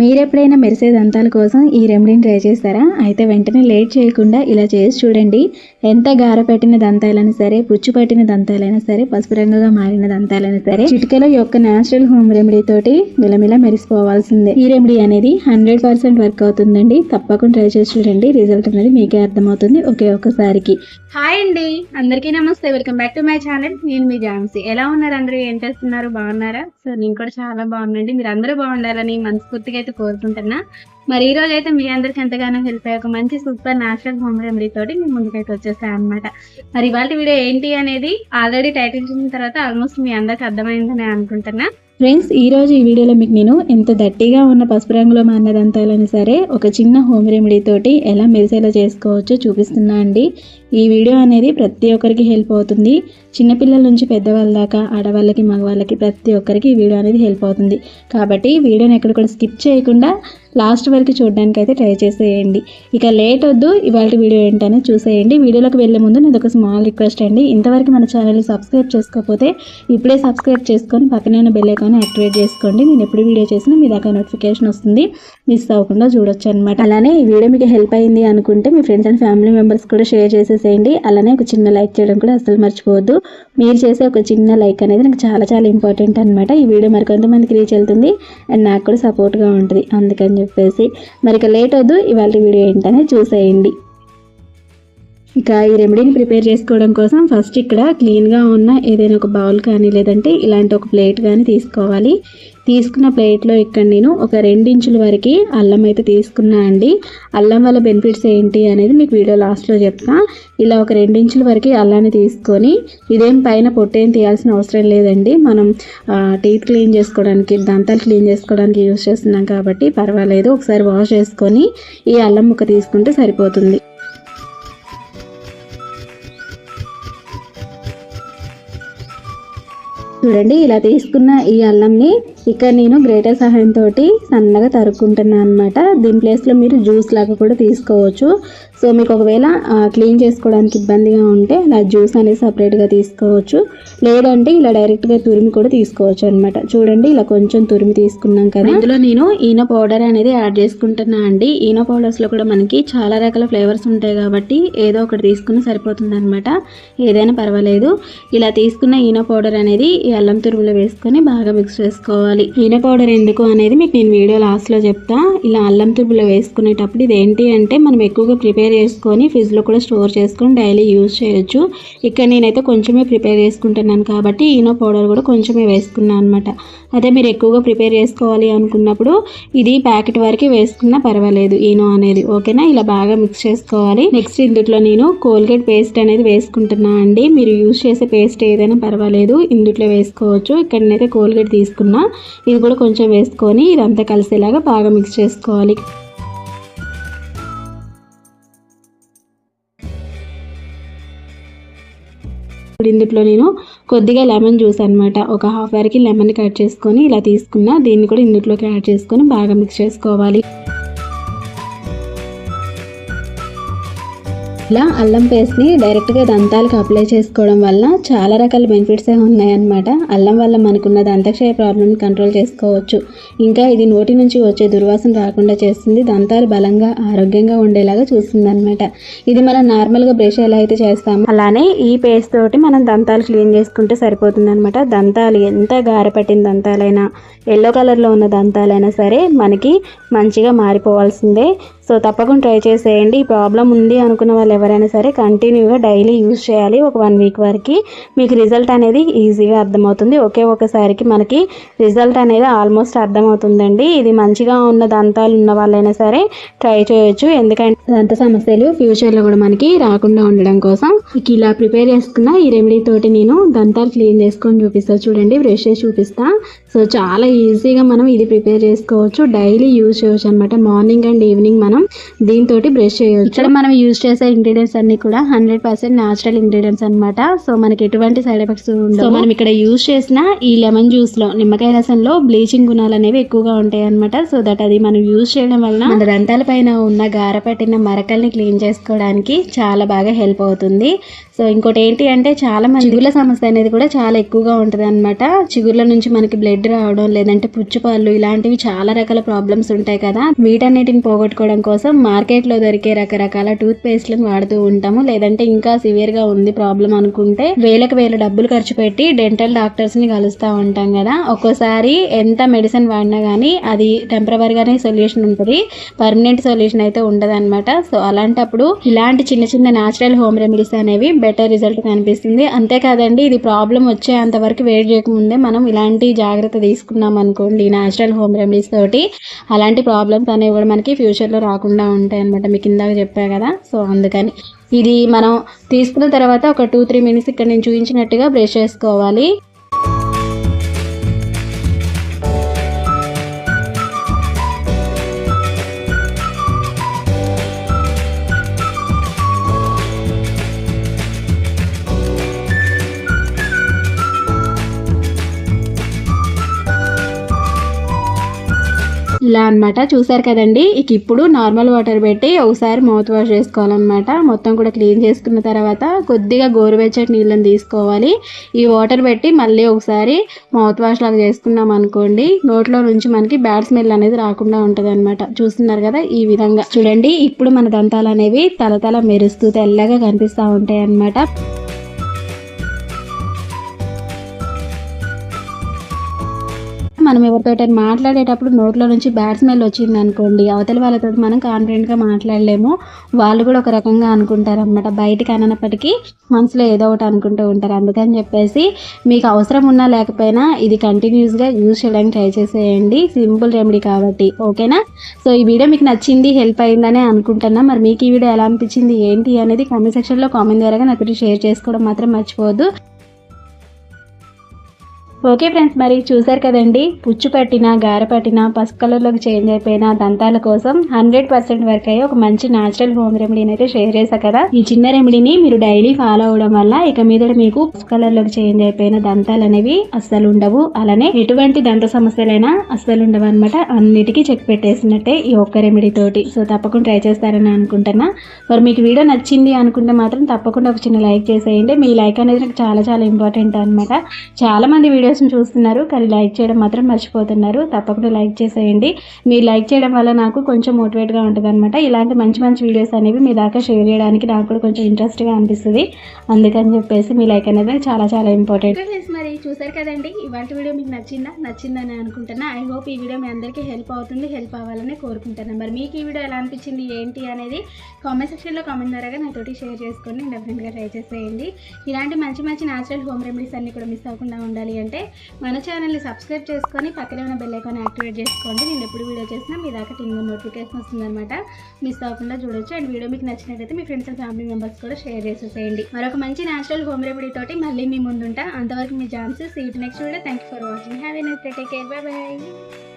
మీరు ఎప్పుడైనా మెరిసే దంతాల కోసం ఈ రెమెడీని ట్రై చేస్తారా? అయితే వెంటనే లేట్ చేయకుండా ఇలా చేసి చూడండి. ఎంత గార పెట్టిన దంతాలైనా సరే పుచ్చు పట్టిన దంతాలైనా సరే పసుపు రంగుగా మారిన దంతాలైనా సరే చిటికలో యొక్క న్యాచురల్ హోమ్ రెమెడీ తోటి మిలమిల మెరిసిపోవాల్సిందే. ఈ రెమెడీ అనేది హండ్రెడ్ పర్సెంట్ వర్క్ అవుతుందండి. తప్పకుండా ట్రై చేసి చూడండి. రిజల్ట్ అనేది మీకే అర్థమవుతుంది ఒకే ఒక్కసారికి. హాయ్ అండి. అందరికీ నమస్తే. Welcome back to my channel నేను మీ జాన్సీ. ఎలా ఉన్నారు? అందరూ ఏం చేస్తున్నారు? బాగున్నారా? సో నేను కూడా చాలా బాగున్నాండి మీరు అందరూ బాగుండాలని మనస్ఫూర్తిగా అయితే కోరుకుంటున్నా. మరి ఈ రోజు అయితే మీ అందరికి ఎంతగానో హెల్ప్ అయ్యే ఒక మంచి సూపర్ న్యాచురల్ హోమ్ రెమెడీ తోటి మీ ముందుకైతే వచ్చేసాను అనమాట మరి ఇవాళ వీడియో ఏంటి అనేది ఆల్రెడీ టైటిల్ చూసిన తర్వాత ఆల్మోస్ట్ మీ అందరికి అర్థమైందని అనుకుంటున్నా. ఫ్రెండ్స్ ఈ రోజు ఈ వీడియోలో మీకు నేను ఎంత దట్టిగా ఉన్న పసుపు రంగులో మారిన దంతాలైనా సరే ఒక చిన్న హోమ్ రెమెడీ తోటి ఎలా మెరిసేలా చేసుకోవచ్చో చూపిస్తున్నా అండి. ఈ వీడియో అనేది ప్రతి ఒక్కరికి హెల్ప్ అవుతుంది. చిన్నపిల్లల నుంచి పెద్దవాళ్ళ దాకా ఆడవాళ్ళకి మగవాళ్ళకి ప్రతి ఒక్కరికి ఈ వీడియో అనేది హెల్ప్ అవుతుంది. కాబట్టి వీడియోని ఎక్కడ కూడా స్కిప్ చేయకుండా లాస్ట్ వరకు చూడడానికి అయితే ట్రై చేసేయండి. ఇక లేట్ వద్దు ఇవాళ వీడియో ఏంటనే చూసేయండి. వీడియోలోకి వెళ్ళే ముందు నాది ఒక స్మాల్ రిక్వెస్ట్ అండి. ఇంతవరకు మన ఛానల్ని సబ్స్క్రైబ్ చేసుకోకపోతే ఇప్పుడే సబ్స్క్రైబ్ చేసుకొని పక్కనే ఉన్న బెల్ ఐకాన్ యాక్టివేట్ చేసుకోండి. నేను ఎప్పుడు వీడియో చేసినా మీ దాకా నోటిఫికేషన్ వస్తుంది. మిస్ అవ్వకుండా చూడొచ్చు అనమాట అలానే ఈ వీడియో మీకు హెల్ప్ అయింది అనుకుంటే మీ ఫ్రెండ్స్ అండ్ ఫ్యామిలీ మెంబర్స్ కూడా షేర్ చేసేసేయండి. అలానే ఒక చిన్న లైక్ చేయడం కూడా అసలు మర్చిపోవద్దు. మీరు చేసే ఒక చిన్న లైక్ అనేది నాకు చాలా చాలా ఇంపార్టెంట్ అనమాట ఈ వీడియో మరి కొంతమందికి రీచ్ వెళ్తుంది. అండ్ నాకు కూడా సపోర్ట్గా ఉంటుంది. అందుకని చెప్పేసి మరి ఇక లేట్ వద్దు ఇవాళ వీడియో ఏంటనే చూసేయండి. ఇక ఈ రెమెడీని ప్రిపేర్ చేసుకోవడం కోసం ఫస్ట్ ఇక్కడ క్లీన్గా ఉన్న ఏదైనా ఒక బౌల్ కానీ లేదంటే ఇలాంటి ఒక ప్లేట్ కానీ తీసుకోవాలి. తీసుకున్న ప్లేట్లో ఇక్కడ నేను ఒక రెండించుల వరకు అల్లం అయితే తీసుకున్నా అండి. అల్లం వల్ల బెనిఫిట్స్ ఏంటి అనేది మీకు వీడియో లాస్ట్లో చెప్తా. ఇలా ఒక రెండించుల వరకు అల్లాన్ని తీసుకొని ఇదేం పైన పొట్టేం తీయాల్సిన అవసరం లేదండి. మనం టీత్ క్లీన్ చేసుకోవడానికి దంతాలు క్లీన్ చేసుకోవడానికి యూజ్ చేస్తున్నాం కాబట్టి పర్వాలేదు. ఒకసారి వాష్ చేసుకొని ఈ అల్లం ముక్క తీసుకుంటే సరిపోతుంది. చూడండి ఇలా తీసుకున్న ఈ అల్లంని ఇక్కడ నేను గ్రేటర్ సహాయంతో సన్నగా తరుక్కుంటున్నాను అనమాట దీని ప్లేస్లో మీరు జ్యూస్ లాగా కూడా తీసుకోవచ్చు. సో మీకు ఒకవేళ క్లీన్ చేసుకోవడానికి ఇబ్బందిగా ఉంటే అలా జ్యూస్ అనేది సపరేట్గా తీసుకోవచ్చు. లేదంటే ఇలా డైరెక్ట్గా తురిమి కూడా తీసుకోవచ్చు అనమాట చూడండి ఇలా కొంచెం తురిమి తీసుకున్నాం కదా. ఇందులో నేను ఈనో పౌడర్ అనేది యాడ్ చేసుకుంటున్నా అండి. ఈనో పౌడర్స్లో కూడా మనకి చాలా రకాల ఫ్లేవర్స్ ఉంటాయి కాబట్టి ఏదో ఒకటి తీసుకుని సరిపోతుంది అనమాట ఏదైనా పర్వాలేదు. ఇలా తీసుకున్న ఈనో పౌడర్ అనేది ఈ అల్లం తురుములో వేసుకొని బాగా మిక్స్ చేసుకోవాలి. ఈనో పౌడర్ ఎందుకు అనేది మీకు నేను వీడియో లాస్ట్లో చెప్తా. ఇలా అల్లం తురుములో వేసుకునేటప్పుడు ఇది ఏంటి అంటే మనం ఎక్కువగా ప్రిపేర్ చేసుకొని ఫ్రిడ్జ్లో కూడా స్టోర్ చేసుకొని డైలీ యూజ్ చేయొచ్చు. ఇక్కడ నేనైతే కొంచెమే ప్రిపేర్ చేసుకుంటున్నాను కాబట్టి ఈనో పౌడర్ కూడా కొంచెమే వేసుకున్నాను అనమాట అదే మీరు ఎక్కువగా ప్రిపేర్ చేసుకోవాలి అనుకున్నప్పుడు ఇది ప్యాకెట్ వరకు వేసుకున్నా పర్వాలేదు ఈనో అనేది. ఓకేనా? ఇలా బాగా మిక్స్ చేసుకోవాలి. నెక్స్ట్ ఇందుట్లో నేను కోల్గేట్ పేస్ట్ అనేది వేసుకుంటున్నా అండి. మీరు యూజ్ చేసే పేస్ట్ ఏదైనా పర్వాలేదు ఇందుట్లో వేసుకోవచ్చు. ఇక్కడ నేనైతే కోల్గేట్ తీసుకున్నా. ఇది కూడా కొంచెం వేసుకొని ఇదంతా కలిసేలాగా బాగా మిక్స్ చేసుకోవాలి. ఇప్పుడు ఇందులో నేను కొద్దిగా లెమన్ జ్యూస్ అనమాట ఒక హాఫ్ వరకు లెమన్ కట్ చేసుకొని ఇలా తీసుకున్న దీన్ని కూడా ఇందులోకి యాడ్ చేసుకొని బాగా మిక్స్ చేసుకోవాలి. ఇలా అల్లం పేస్ట్ని డైరెక్ట్గా దంతాలకు అప్లై చేసుకోవడం వల్ల చాలా రకాల బెనిఫిట్స్ ఉన్నాయన్నమాట. అల్లం వల్ల మనకున్న దంతక్షయ ప్రాబ్లమ్ని కంట్రోల్ చేసుకోవచ్చు. ఇంకా ఇది నోటి నుంచి వచ్చే దుర్వాసన రాకుండా చేస్తుంది. దంతాలు బలంగా ఆరోగ్యంగా ఉండేలాగా చూస్తుంది అనమాట ఇది మనం నార్మల్గా బ్రష్ ఎలా అయితే చేస్తామో అలానే ఈ పేస్ట్ తోటి మనం దంతాలు క్లీన్ చేసుకుంటే సరిపోతుంది అనమాట దంతాలు ఎంత గారపట్టిన దంతాలైనా ఎల్లో కలర్లో ఉన్న దంతాలైనా సరే మనకి మంచిగా మారిపోవాల్సిందే. సో తప్పకుండా ట్రై చేసేయండి. ఈ ప్రాబ్లం ఉంది అనుకున్న వాళ్ళు ఎవరైనా సరే కంటిన్యూగా డైలీ యూజ్ చేయాలి ఒక వన్ వీక్ వరకు. మీకు రిజల్ట్ అనేది ఈజీగా అర్థమవుతుంది. ఒకే ఒకసారికి మనకి రిజల్ట్ అనేది ఆల్మోస్ట్ అర్థమవుతుందండి. ఇది మంచిగా ఉన్న దంతాలు ఉన్న వాళ్ళైనా సరే ట్రై చేయొచ్చు. ఎందుకంటే దంత సమస్యలు ఫ్యూచర్లో కూడా మనకి రాకుండా ఉండడం కోసం. మీకు ఇలా ప్రిపేర్ చేసుకున్న ఈ రెమెడీ తోటి నేను దంతాలు క్లీన్ చేసుకొని చూపిస్తా. చూడండి బ్రష్ చేసి చూపిస్తా. సో చాలా ఈజీగా మనం ఇది ప్రిపేర్ చేసుకోవచ్చు. డైలీ యూజ్ చేయవచ్చు అనమాట మార్నింగ్ అండ్ ఈవినింగ్ మనం దీంతో బ్రష్ చేయవచ్చు ఇక్కడ మనం యూజ్ చేసే ఇంగ్రీడియంట్స్ అన్ని కూడా హండ్రెడ్ పర్సెంట్ న్యాచురల్ ఇంగ్రీడియంట్స్ అనమాట సో మనకి ఎటువంటి సైడ్ ఎఫెక్ట్స్ ఉండవు. మనం ఇక్కడ యూజ్ చేసిన ఈ లెమన్ జ్యూస్లో నిమ్మకాయ రసంలో బ్లీచింగ్ గుణాలు అనేవి ఎక్కువగా ఉంటాయి అనమాట సో దట్ అది మనం యూజ్ చేయడం వలన మన దంతాల పైన ఉన్న గార పట్టిన మరకల్ని క్లీన్ చేసుకోవడానికి చాలా బాగా హెల్ప్ అవుతుంది. సో ఇంకోటి ఏంటి అంటే చాలా మంది చిగుర్ల సమస్య అనేది కూడా చాలా ఎక్కువగా ఉంటుంది అనమాట చిగుర్ల నుంచి మనకి బ్లడ్ రావడం లేదా లేదంటే పుచ్చుపళ్ళు ఇలాంటివి చాలా రకాల ప్రాబ్లమ్స్ ఉంటాయి కదా. వీటన్నిటిని పోగొట్టుకోవడం కోసం మార్కెట్లో దొరికే రకరకాల టూత్ పేస్ట్లను వాడుతూ ఉంటాము. లేదంటే ఇంకా సివియర్గా ఉంది ప్రాబ్లం అనుకుంటే వేలకు వేల డబ్బులు ఖర్చు పెట్టి డెంటల్ డాక్టర్స్ని కలుస్తూ ఉంటాం కదా. ఒక్కోసారి ఎంత మెడిసిన్ వాడినా కానీ అది టెంపరీగానే సొల్యూషన్ ఉంటుంది. పర్మనెంట్ సొల్యూషన్ అయితే ఉండదు అనమాట సో అలాంటప్పుడు ఇలాంటి చిన్న చిన్న న్యాచురల్ హోమ్ రెమెడీస్ అనేవి బెటర్ రిజల్ట్ కనిపిస్తుంది. అంతేకాదండి ఇది ప్రాబ్లం వచ్చేంత వరకు వెయిట్ చేయకముందే మనం ఇలాంటి జాగ్రత్త తీసుకున్నాం అనుకోండి న్యాచురల్ హోమ్ రెమెడీస్ తోటి. అలాంటి ప్రాబ్లమ్స్ అనేవి కూడా మనకి ఫ్యూచర్లో రాకుండా ఉంటాయి అనమాట మీకు ఇందాక చెప్పా కదా. సో అందుకని ఇది మనం తీసుకున్న తర్వాత ఒక టూ త్రీ మినిట్స్ ఇక్కడ నేను చూపించినట్టుగా బ్రష్ చేసుకోవాలి. ఇలా అన్నమాట. చూసారు కదండి? ఇక ఇప్పుడు నార్మల్ వాటర్ పెట్టి ఒకసారి మౌత్ వాష్ చేసుకోవాలన్నమాట. మొత్తం కూడా క్లీన్ చేసుకున్న తర్వాత కొద్దిగా గోరువెచ్చటి నీళ్ళని తీసుకోవాలి. ఈ వాటర్ పెట్టి మళ్ళీ ఒకసారి మౌత్ వాష్ లాగా చేసుకున్నాం అనుకోండి నోట్లో నుంచి మనకి బ్యాడ్ స్మెల్ అనేది రాకుండా ఉంటుంది అనమాట చూస్తున్నారు కదా ఈ విధంగా. చూడండి ఇప్పుడు మన దంతాలు అనేవి తలతల మెరుస్తూ తెల్లగా కనిపిస్తూ ఉంటాయి అన్నమాట మనం ఎవరితో మాట్లాడేటప్పుడు నోట్లో నుంచి బ్యాడ్ స్మెల్ వచ్చింది అనుకోండి అవతల వాళ్ళతో మనం కాన్ఫిడెంట్గా మాట్లాడలేము. వాళ్ళు కూడా ఒక రకంగా అనుకుంటారు అనమాట బయటికి అననప్పటికీ మనసులో ఏదో ఒకటి అనుకుంటూ ఉంటారు. అందుకని చెప్పేసి మీకు అవసరం ఉన్నా లేకపోయినా ఇది కంటిన్యూస్గా యూజ్ చేయడానికి ట్రై చేసేయండి. సింపుల్ రెమెడీ కాబట్టి ఓకేనా సో ఈ వీడియో మీకు నచ్చింది హెల్ప్ అయిందని అనుకుంటున్నా. మరి మీకు ఈ వీడియో ఎలా అనిపించింది ఏంటి అనేది కామెంట్ సెక్షన్లో కామెంట్ ద్వారా నాతో షేర్ చేసుకోవడం మాత్రం మర్చిపోవద్దు. ఓకే ఫ్రెండ్స్ మరి చూసారు కదండి? పుచ్చు పట్టిన గారపట్టిన పసుపు కలర్లోకి చేంజ్ అయిపోయిన దంతాల కోసం హండ్రెడ్ పర్సెంట్ వరకు అయ్యి ఒక మంచి న్యాచురల్ హోమ్ రెమెడీని అయితే షేర్ చేశా కదా. ఈ చిన్న రెమెడీని మీరు డైలీ ఫాలో అవడం వల్ల ఇక మీద మీకు పసుపు కలర్లోకి చేంజ్ అయిపోయిన దంతాలు అనేవి అస్సలు ఉండవు. అలానే ఎటువంటి దంత సమస్యలైనా అస్సలు ఉండవు అనమాట అన్నిటికీ చెక్ పెట్టేసినట్టే ఈ ఒక్క రెమెడీ తోటి. సో తప్పకుండా ట్రై చేస్తారని అనుకుంటున్నా. మరి మీకు వీడియో నచ్చింది అనుకుంటే మాత్రం తప్పకుండా ఒక చిన్న లైక్ చేసేయండి. మీ లైక్ అనేది నాకు చాలా చాలా ఇంపార్టెంట్ అనమాట చాలా మంది వీడియోస్ని చూస్తున్నారు కానీ లైక్ చేయడం మాత్రం మర్చిపోతున్నారు. తప్పకుండా లైక్ చేసేయండి. మీరు లైక్ చేయడం వల్ల నాకు కొంచెం మోటివేట్గా ఉంటుంది అనమాట ఇలాంటి మంచి మంచి వీడియోస్ అనేవి మీ దాకా షేర్ చేయడానికి నాకు కూడా కొంచెం ఇంట్రెస్ట్గా అనిపిస్తుంది. అందుకని చెప్పేసి మీ లైక్ అనేది చాలా చాలా ఇంపార్టెంట్ మరి చూసారు కదండి? ఇవాళ వీడియో మీకు నచ్చిందా? నచ్చిందని అనుకుంటున్నా. ఐ హోప్ ఈ వీడియో మీ అందరికీ హెల్ప్ అవుతుంది హెల్ప్ అవ్వాలని కోరుకుంటున్నాను మరి మీకు ఈ వీడియో ఎలా అనిపించింది ఏంటి అనేది కామెంట్ సెక్షన్లో కామెంట్ ద్వారా నాతోటి షేర్ చేసుకొని డెఫినెట్గా ట్రై చేసేయండి. ఇలాంటి మంచి మంచి న్యాచురల్ హోమ్ రెమెడీస్ అన్ని కూడా మిస్ అవ్వకుండా ఉండాలి అంటే మన ఛానల్ని సబ్స్క్రైబ్ చేసుకొని పక్కనే ఉన్న బెల్ ఐకాన్ యాక్టివేట్ చేసుకోండి. నేను ఎప్పుడు వీడియో చేసినా మీ దాకా టింగ్ నోటిఫికేషన్ వస్తుందన్నమాట. మిస్ అవ్వకుండా చూడొచ్చు. అండ్ వీడియో మీకు నచ్చినట్లయితే మీ ఫ్రెండ్స్ అండ్ ఫ్యామిలీ మెంబర్స్ కూడా షేర్ చేసేసేయండి. మరొక మంచి న్యాచురల్ హోమ్ రెమెడీ తోటి మళ్ళీ మీ ముందుంటా. అంతవరకు మీ ఛాన్సెస్ seat next video thank you for watching have a take care bye bye